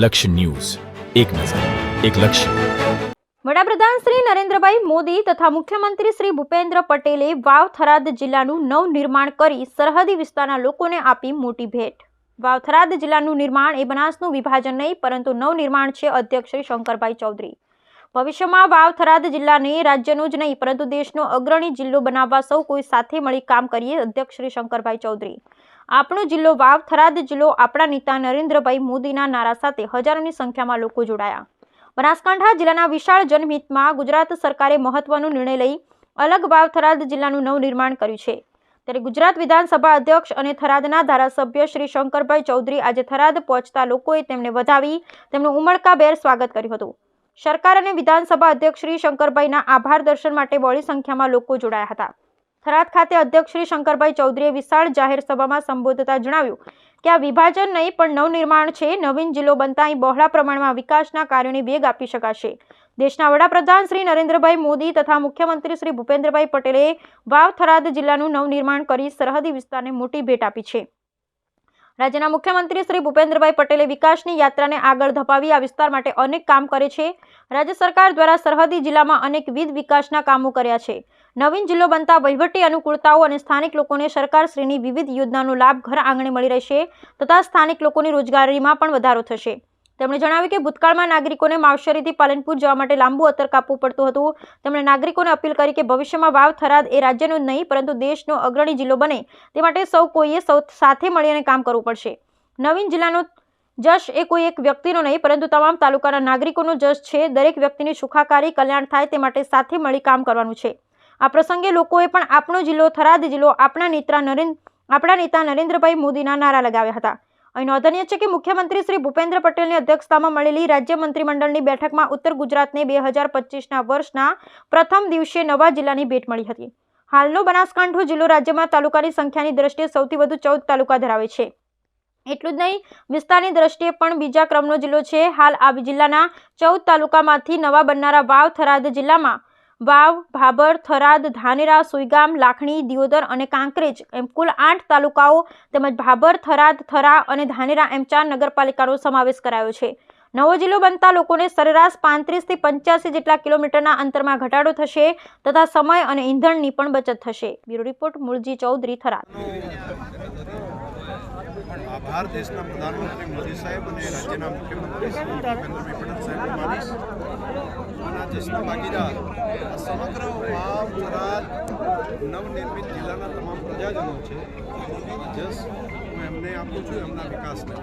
લક્ષ્ય ન્યૂઝ. એક નજર, એક લક્ષ્ય. વડાપ્રધાન શ્રી નરેન્દ્રભાઈ મોદી તથા મુખ્યમંત્રી શ્રી ભૂપેન્દ્ર પટેલે વાવ થરાદ જિલ્લાનું નવનિર્માણ કરી સરહદી વિસ્તારના લોકોને આપી મોટી ભેટ. વાવ થરાદ જિલ્લાનું નિર્માણ એ બનાસનું વિભાજન નહીં, પરંતુ નવનિર્માણ છે, અધ્યક્ષ શ્રી શંકરભાઈ ચૌધરી. ભવિષ્યમાં વાવ થરાદ જિલ્લાને રાજ્યનો જ નહીં, પરંતુ દેશનો અગ્રણી જિલ્લો બનાવવા સૌ કોઈ સાથે મળી કામ કરીએ, અધ્યક્ષ શ્રી શંકરભાઈ ચૌધરી. આપણો જિલ્લો વાવ, થરાદ જિલ્લો, આપણા નેતા નરેન્દ્રભાઈ મોદીના નારા સાથે હજારોની સંખ્યામાં લોકો જોડાયા. બનાસકાંઠા જિલ્લાના વિશાળ જનહિતમાં ગુજરાત સરકારે મહત્વનો નિર્ણય લઈ અલગ વાવ, થરાદ જિલ્લાનું નવનિર્માણ કર્યું છે. ત્યારે ગુજરાત વિધાનસભા અધ્યક્ષ અને થરાદના ધારાસભ્ય શ્રી શંકરભાઈ ચૌધરી આજે થરાદ પહોંચતા લોકોએ તેમને વધાવી તેમનું ઉમળકાભેર સ્વાગત કર્યું હતું. સરકાર અને વિધાનસભા અધ્યક્ષ શ્રી શંકરભાઈના આભાર દર્શન માટે બહોળી સંખ્યામાં લોકો જોડાયા હતા. થરાદ ખાતે અધ્યક્ષ શ્રી શંકરભાઈ ચૌધરીએ વિશાળ જાહેર સભામાં સંબોધતા જણાવ્યું કે આ વિભાજન નહીં, પણ નવનિર્માણ છે. નવીન જિલ્લો બનતા અહીં બહોળા પ્રમાણમાં વિકાસના કાર્યોને વેગ આપી શકાશે. દેશના વડાપ્રધાન શ્રી નરેન્દ્રભાઈ મોદી તથા મુખ્યમંત્રી શ્રી ભૂપેન્દ્રભાઈ પટેલે વાવ થરાદ જિલ્લાનું નવનિર્માણ કરી સરહદી વિસ્તારને મોટી ભેટ આપી છે. રાજ્યના મુખ્યમંત્રી શ્રી ભૂપેન્દ્રભાઈ પટેલે વિકાસની યાત્રાને આગળ ધપાવી આ વિસ્તાર માટે અનેક કામ કરે છે. રાજ્ય સરકાર દ્વારા સરહદી જિલ્લામાં અનેકવિધ વિકાસના કામો કર્યા છે. નવીન જિલ્લો બનતા વહીવટી અનુકૂળતાઓ અને સ્થાનિક લોકોને સરકારશ્રીની વિવિધ યોજનાનો લાભ ઘર આંગણે મળી રહેશે તથા સ્થાનિક લોકોની રોજગારીમાં પણ વધારો થશે. તેમણે જણાવ્યું કે ભૂતકાળમાં નાગરિકોને માવશરીથી પાલનપુર જવા માટે લાંબુ અંતર કાપવું પડતું હતું. તેમણે નાગરિકોને અપીલ કરી કે ભવિષ્યમાં વાવ, થરાદ એ રાજ્યનો નહીં, પરંતુ દેશનો અગ્રણી જિલ્લો બને. તે માટે સૌ કોઈએ સૌ સાથે મળીને કામ કરવું પડશે. નવીન જિલ્લાનો જશ એ કોઈ એક વ્યક્તિનો નહીં, પરંતુ તમામ તાલુકાના નાગરિકોનો જશ છે. દરેક વ્યક્તિની સુખાકારી, કલ્યાણ થાય તે માટે સાથે મળી કામ કરવાનું છે. આ પ્રસંગે લોકોએ પણ આપણો જિલ્લો, થરાદ જિલ્લો, આપણા નેતા નરેન્દ્ર આપણા નેતા નરેન્દ્રભાઈ મોદીના નારા લગાવ્યા હતા. અહીં નોંધનીય છે કે મુખ્યમંત્રી શ્રી ભૂપેન્દ્ર પટેલની અધ્યક્ષતામાં મળેલી રાજ્ય મંત્રીમંડળની બેઠકમાં ઉત્તર ગુજરાતને બે હજાર પચીસના વર્ષના પ્રથમ દિવસે નવા જિલ્લાની ભેટ મળી હતી. હાલનો બનાસકાંઠો જિલ્લો રાજ્યમાં તાલુકાની સંખ્યાની દ્રષ્ટિએ સૌથી વધુ ચૌદ તાલુકા ધરાવે છે. એટલું જ નહીં, વિસ્તારની દ્રષ્ટિએ પણ બીજા ક્રમનો જિલ્લો છે. હાલ આ જિલ્લાના ચૌદ તાલુકામાંથી નવા બનનારા વાવ, થરાદ જિલ્લામાં વાવ ભાભર થરાદ, ધાનેરા, સુઈગામ, લાખણી, દિયોદર અને કાંકરેજ એમ કુલ આઠ તાલુકાઓ તેમજ ભાભર થરાદ, થરા અને ધાનેરા એમ ચાર નગરપાલિકાનો સમાવેશ કરાયો છે. નવો જિલ્લો બનતા લોકોને સરેરાશ પાંત્રીસથી પંચ્યાસી જેટલા કિલોમીટરના અંતરમાં ઘટાડો થશે તથા સમય અને ઈંધણની પણ બચત થશે. Bureau report Mulji Chaudhary, Tharad. પણ આભાર દેશના પ્રધાનમંત્રી મોદી સાહેબ અને રાજ્યના મુખ્યમંત્રી ભૂપેન્દ્રભાઈ પટેલ સાહેબનો માનીશ અને દેશના ભાગીદાર સમગ્ર વાવ થરાદ નવનિર્મિત જિલ્લાના તમામ પ્રજાજનો છે. જસ હું એમને આપું છું એમના વિકાસને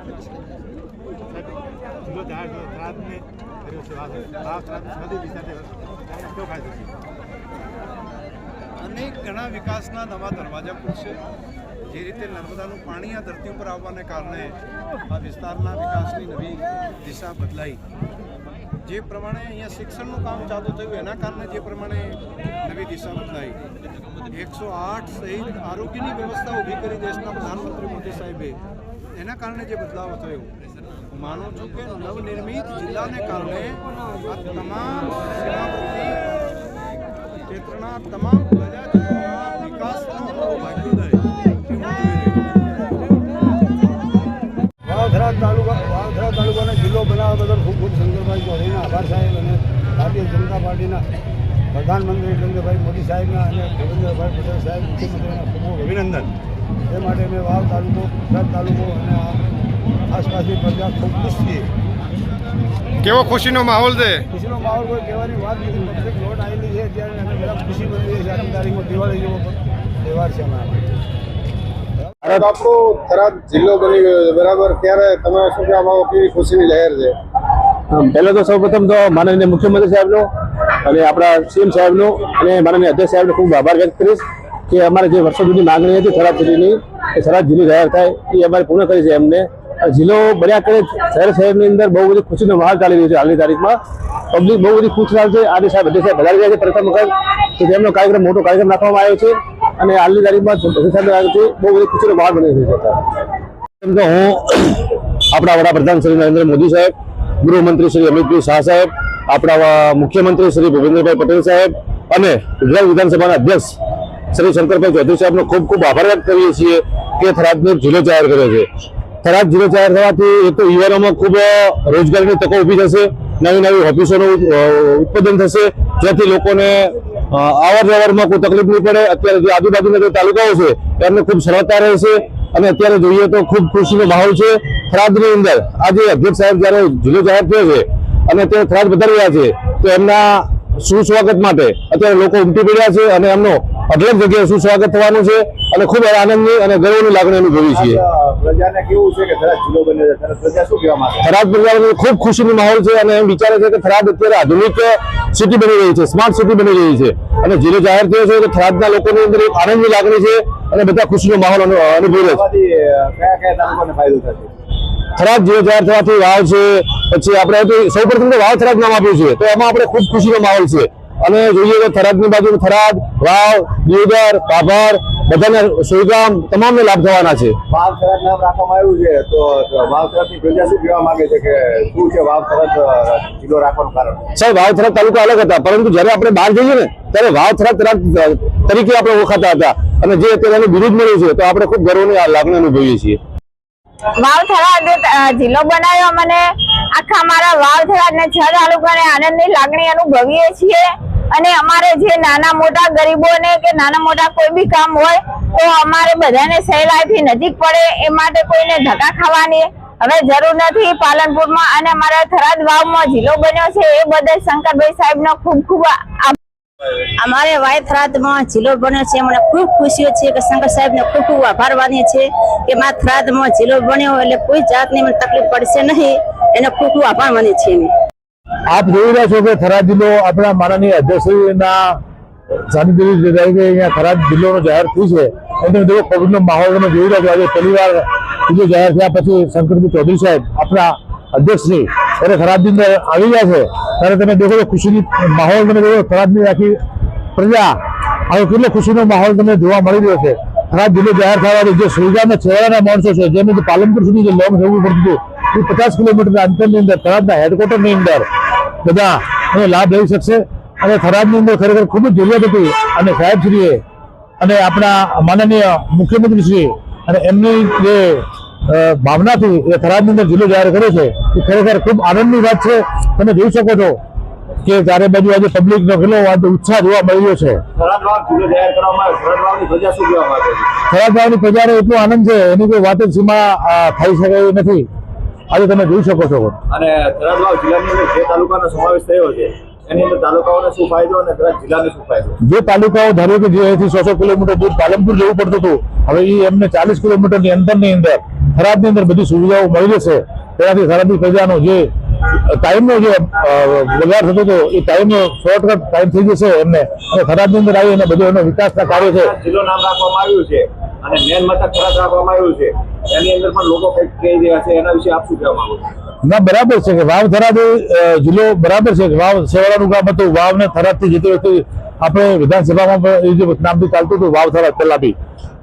થરાદને કર્યો છે થરાદ અનેક ઘણા વિકાસના નવા દરવાજા ખુલશે. જે રીતે નર્મદાનું પાણી આ ધરતી ઉપર આવવાને કારણે આ વિસ્તારના વિકાસની નવી દિશા બદલાઈ. જે પ્રમાણે અહીંયા શિક્ષણનું કામ ચાલુ થયું, એના કારણે જે પ્રમાણે નવી દિશા બદલાઈ. એકસો આઠ સહિત આરોગ્યની વ્યવસ્થા ઊભી કરી દેશના પ્રધાનમંત્રી મોદી સાહેબે. એના કારણે જે બદલાવ થયો. માનું છું કે નવનિર્મિત જિલ્લાને કારણે આ તમામ ક્ષેત્રના તમામ ચૌધરીના સાહેબ અને ભારતીય જનતા પાર્ટીના પ્રધાનમંત્રી નરેન્દ્રભાઈ મોદી સાહેબના અને ભૂપેન્દ્રભાઈ પટેલ સાહેબ મુખ્યમંત્રીના ખૂબ ખૂબ અભિનંદન. એ માટે મેં વાવ તાલુકો ગુજરાત તાલુકો અને આ આસપાસની પ્રજા ખૂબ ખુશ છીએ. કેવો ખુશીનો માહોલ છે? ખુશીનો માહોલ કોઈ કહેવાની વાત નથી. પબ્લિક લોટ આવેલી છે ત્યારે અમે બધા ખુશી બની છે. આગામી તારીખમાં દિવાળી જેવો તહેવાર છે અમારા ભારત આપણો ખરાબ જિલ્લો બની ગયો છે. બરાબર? ત્યારે તમે શું કહેવા માંગો? કેવી ખુશીની લહેર છે? પહેલો તો સૌપ્રથમ તો માનનીય મુખ્યમંત્રી સાહેબનો અને આપણા સીએમ સાહેબનો અને માનનીય અધ્યક્ષ સાહેબનો ખૂબ આભાર વ્યક્ત કરીશ કે અમારે જે વર્ષો સુધી માંગણી હતી થરાદ સિટીની એ થરાદ જિલ્લો જાહેર થાય, એ અમારે પૂર્ણ કરી છે એમને. જિલ્લો બન્યા કરે શહેર શહેરની અંદર બહુ બધી ખુશીનો માહોલ ચાલી રહ્યો છે હાલની તારીખમાં. પબ્લિક બહુ બધી ખુશ છે. આજે સાહેબ અધ્યક્ષ સાહેબ વધારી રહ્યા છે પ્રથમ વખત, તો તેમનો કાર્યક્રમ, મોટો કાર્યક્રમ રાખવામાં આવ્યો છે અને હાલની તારીખમાં અધ્યક્ષ સાહેબ બહુ બધી ખુશીનો માહોલ બની રહ્યો છે. હું આપણા વડાપ્રધાન શ્રી નરેન્દ્ર મોદી સાહેબ ગૃહમંત્રી શ્રી અમિતભાઈ શાહ સાહેબ, આપણા મુખ્યમંત્રી શ્રી ભૂપેન્દ્રભાઈ પટેલ સાહેબ અને ગુજરાત વિધાનસભાના અધ્યક્ષ શ્રી શંકરભાઈ ચૌધરી સાહેબનો ખૂબ ખૂબ આભાર વ્યક્ત કરીએ છીએ કે થરાદને જિલ્લો જાહેર કર્યો છે. થરાદ જિલ્લો જાહેર થવાથી એક તો યુવાનોમાં ખૂબ રોજગારીની તકો ઊભી થશે નવી નવી ઓફિસોનું ઉત્પાદન થશે, જેથી લોકોને અવર જવરમાં કોઈ તકલીફ નહીં પડે. અત્યારે જે આજુબાજુના જે તાલુકાઓ છે, એમને ખૂબ સરળતા રહેશે. અને અત્યારે જોઈએ તો ખૂબ ખુશીનો માહોલ છે. થરાદની અંદર આજે અધ્યક્ષ સાહેબ જ્યારે જિલ્લો જાહેર થયો છે અને તે થરાદ વધારી રહ્યા છે, તો એમના સુસ્વાગત માટે અત્યારે લોકો ઉમટી પડ્યા છે અને એમનો અઢળક જગ્યાએ સુસ્વાગત થવાનું છે અને ખૂબ આનંદની અને ગર્વની લાગણી અનુભવી છીએ. છે કે થરાદ પ્રજાને ખૂબ ખુશીનો માહોલ છે અને એમ વિચારે છે કે થરાદ અત્યારે આધુનિક સિટી બની રહી છે સ્માર્ટ સિટી બની રહી છે. અને જિલ્લો જાહેર થયો છે તો થરાદના લોકોની અંદર એક આનંદની લાગણી છે અને બધા ખુશીનો માહોલ અનુ- અનુભવી છે. થરાદ જિલ્લો જાહેર થવાથી વાવ છે પછી આપણે તો સૌ પ્રથમ તો વાવ થરાદ નામ આપ્યું છે તો એમાં આપણે ખૂબ ખુશીનો માહોલ છે. અને જોઈએ તો થરાદની બાજુ થરાદ વાવ દિયોદર પાભર બધાને સુઈગામ તમામને લાભ થવાના છે. વાવ થરાદ નામ રાખવામાં આવ્યું છે. તો વાવ થરાદની પ્રજા શું કહેવા માંગે છે કે શું છે વાવ થરાદ જિલ્લો રાખવાનું કારણ? સાહેબ વાવ થરાદ તાલુકા અલગ હતા પરંતુ જ્યારે આપણે બહાર જઈએ ને ત્યારે વાવ થરાદ તરીકે આપણે ઓળખાતા હતા. અને જે અત્યારે બિરુદ મળ્યું છે તો આપણે ખૂબ ગર્વની લાગણી અનુભવીએ છીએ. વાવ થરાદ જિલ્લો બનાવ્યો મને. આખા મારા વાવ થરાદ ને છ તાલુકાને આનંદની લાગણી અનુભવીએ છીએ. અને અમારે જે નાના મોટા ગરીબોને કે નાના મોટા કોઈ બી કામ હોય, તો અમારે બધાને સહેલાઈથી નજીક પડે, એ માટે કોઈને ધક્કા ખાવાની હવે જરૂર નથી. પાલનપુરમાં અને અમારા થરાદ વાવમાં જિલ્લો બન્યો છે, એ બદલ શંકરભાઈ સાહેબનો ખૂબ ખૂબ અમારે વાયથરાદમાં જિલ્લો બન્યો છે. મને ખૂબ ખુશીઓ છે કે શંકર સાહેબને ખૂબ ખૂબ આભાર માનીએ છે કે મારા થરાદમાં જિલ્લો બન્યો એટલે કોઈ જાતની મને તકલીફ પડશે નહીં. એને ખૂબ ખૂબ આભાર માનીએ છીએ આપ જોઈ રહ્યા છો કે થરાદ જિલ્લો આપણા માનનીય અધ્યક્ષશ્રીના સાનિધ્ય તરીકે અહીંયા થરાદ જિલ્લોનો જાહેર થયું છે. અને તમે જો કોવિડનો માહોલ તમે જોઈ રહ્યા છો. આજે પહેલી વાર જિલ્લો જાહેર થયા પછી શંકરભાઈ ચૌધરી સાહેબ આપણા અધ્યક્ષશ્રી ત્યારે થરાદની અંદર આવી ગયા છે. ત્યારે તમે દેખો તો ખુશીની માહોલ તમે ખરાબ થરાદની આખી પ્રજા. હવે કેટલો ખુશીનો માહોલ તમને જોવા મળી રહ્યો છે. થરાદ જિલ્લો જાહેર થવા જે સુવિધાના છેવાડાના માણસો છે, જેમને પાલનપુર સુધી જે લોંગ જવું પડતું હતું, એ પચાસ કિલોમીટરના અંતરની અંદર થરાદના હેડક્વાર્ટરની અંદર બધા એનો લાભ લઈ શકશે. અને થરાદની અંદર ખરેખર ખૂબ જ જરૂરિયાત હતી. અને સાહેબશ્રીએ અને આપણા માનનીય મુખ્યમંત્રીશ્રી અને એમની જે ભાવનાથી એ થરાદની અંદર જિલ્લો જાહેર કર્યો છે. એ ખરેખર ખૂબ આનંદની વાત છે. તમે જોઈ શકો છો કે ચારે બાજુ આજે પબ્લિકનો કેટલો આજે ઉત્સાહ જોવા મળી રહ્યો છે. થરાદ વાવ જિલ્લો જાહેર કરવામાં આવ્યો. થરાદ વાવની પ્રજા શું કહેવા માંગે છે? થરાદ ગામની પ્રજાને એટલો આનંદ છે એની કોઈ વાત સીમા થઈ શકે એવી નથી. આજે તમે જોઈ શકો છો. અને થરાદ જિલ્લાની અંદર જે તાલુકાનો સમાવેશ થયો છે જે તાલુકાઓ ધારો કે જેથી સો સો કિલોમીટર દૂર પાલનપુર જવું પડતું હતું હવે એ એમને ચાલીસ કિલોમીટરની અંતરની અંદર થરાદની અંદર બધી સુવિધાઓ મળી જશે. તેનાથી થરાદની પ્રજાનો જે ટાઈમનો જે બગાડ થતો હતો એ ટાઈમનો શોર્ટકટ ટાઈમ થઈ જશે એમને. અને થરાદની અંદર આવી અને બધું એનો વિકાસના કાર્ય છે. જિલ્લો નામ રાખવામાં આવ્યું છે અને મેન મથક થરાદ રાખવામાં આવ્યું છે. એની અંદર પણ લોકો કંઈક કહી રહ્યા છે એના વિશે આપ શું કહેવા માંગો ના બરાબર છે કે વાવ થરાદ જિલ્લો બરાબર છે કે વાવ સેવાળાનું ગામ હતું. વાવને થરાદથી જતી વખતે આપણે વિધાનસભામાં એ જે નામથી ચાલતું હતું વાવ થરાદ પહેલા બી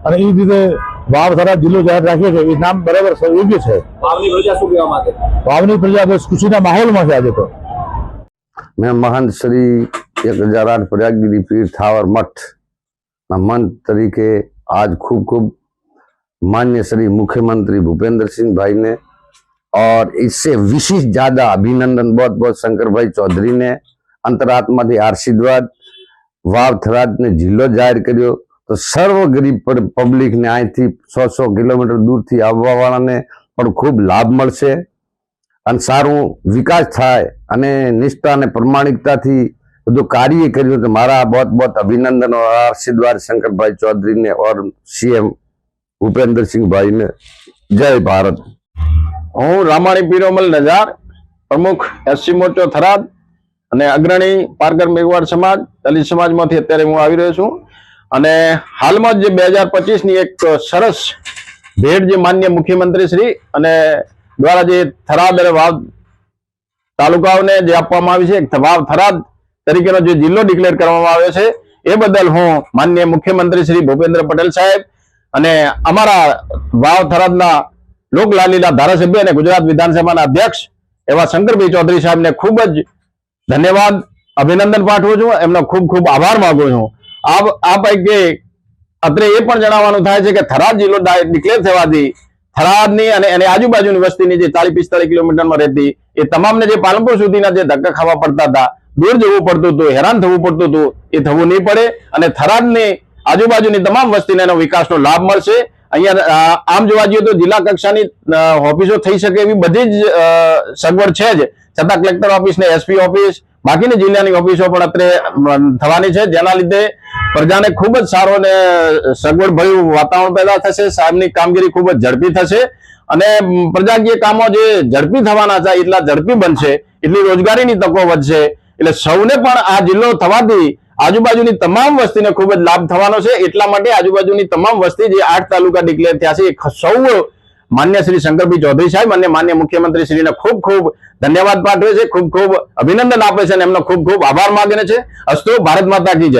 અને એ રીતે વાવ થરાદ જિલ્લો જાહેર રાખ્યો છે એ નામ બરાબર છે, યોગ્ય છે વાવની પ્રજા શું કહેવા માંગે છે વાવની પ્રજા બસ ખુશીના માહોલમાં છે આજે તો मैं महंत श्री एक हजार आठ प्रयागगिरी पीर थावर मठ में मंत तरीके आज खूब खूब मान्य श्री मुख्यमंत्री भूपेंद्र सिंह भाई ने और इससे विशेष ज्यादा अभिनंदन बहुत बहुत शंकर भाई चौधरी ने अंतरात्मा थी आशीर्वाद વાવ થરાદને જિલ્લો જાહેર કર્યો તો સર્વ ગરીબ પબ્લિકને અહીંથી સો સો કિલોમીટર દૂરથી આવવાવાળાને પણ ખૂબ લાભ મળશે. અને સારું વિકાસ થાય અને નિષ્ઠા અને પ્રમાણિકતાથી બધું કાર્ય કર્યું તો મારા બહોત બહોત અભિનંદન ઓર આશીર્વાદ શંકરભાઈ ચૌધરીને ઓર સીએમ ભૂપેન્દ્રસિંહભાઈને. જય ભારત. હું રામાણી પીરોમલ નજાર, પ્રમુખ એસસી મોટો થરાદ અને અગ્રણી પારગર મેઘવાડ સમાજ, દલિત સમાજમાંથી અત્યારે હું આવી રહ્યો છું. અને હાલમાં જે બે હજાર પચીસની એક સરસ ભેટ જે માન્ય મુખ્યમંત્રી શ્રી અને દ્વારા જે થરાદ અને વાવ તાલુકાઓને જે આપવામાં આવી છે વાવ થરાદ તરીકેનો જે જિલ્લો ડિક્લેર કરવામાં આવ્યો છે, એ બદલ હું માન્ય મુખ્યમંત્રી શ્રી ભૂપેન્દ્ર પટેલ સાહેબ અને અમારા વાવ થરાદના લોકલાલીલા ધારાસભ્ય અને ગુજરાત વિધાનસભાના અધ્યક્ષ એવા શંકરભાઈ ચૌધરી સાહેબને ખૂબ જ ધન્યવાદ, અભિનંદન પાઠવું છું, એમનો ખૂબ ખૂબ આભાર માગું છું. આ પૈકી અત્રે એ પણ જણાવવાનું થાય છે કે થરાદ જિલ્લો ડિક્લેર થવાથી થરાદની અને એની આજુબાજુની વસ્તીની જે ચાલીસ પિસ્તાલીસ કિલોમીટરમાં રહેતી એ તમામને જે પાલનપુર સુધીના જે ધક્કા ખાવા પડતા હતા, દૂર જવું પડતું હતું, હેરાન થવું પડતું હતું, એ થવું નહીં પડે અને થરાદની આજુબાજુની તમામ વસ્તીને એનો વિકાસનો લાભ મળશે. અહીંયા આમ જોવા જઈએ તો જિલ્લા કક્ષાની ઓફિસો થઈ શકે એવી બધી જ સગવડ છે જ. છતાં કલેક્ટર ઓફિસ ને એસપી ઓફિસ બાકીની જિલ્લાની ઓફિસો પણ અત્રે થવાની છે. જેના લીધે પ્રજાને ખૂબ જ સારો અને સગવડભર્યું વાતાવરણ પેદા થશે. સાહેબની કામગીરી ખૂબ જ ઝડપી થશે. અને પ્રજાકીય કામો જે ઝડપી થવાના છે, એટલા ઝડપી બનશે, એટલી રોજગારીની તકો વધશે. એટલે સૌને પણ આ જિલ્લો થવાથી આજુબાજુની તમામ વસ્તીને ખૂબ જ લાભ થવાનો છે. એટલા માટે આજુબાજુની તમામ વસ્તી જે આઠ તાલુકા ડિક્લેર થયા છે સૌ માન્ય શ્રી શંકરભાઈ ચૌધરી સાહેબ અને માન્ય મુખ્યમંત્રી શ્રીને ખૂબ ખૂબ ધન્યવાદ પાઠવે છે, ખૂબ ખૂબ અભિનંદન આપે છે અને એમનો ખૂબ ખૂબ આભાર માગે છે. અસ્તુ, ભારત માતા કી જય.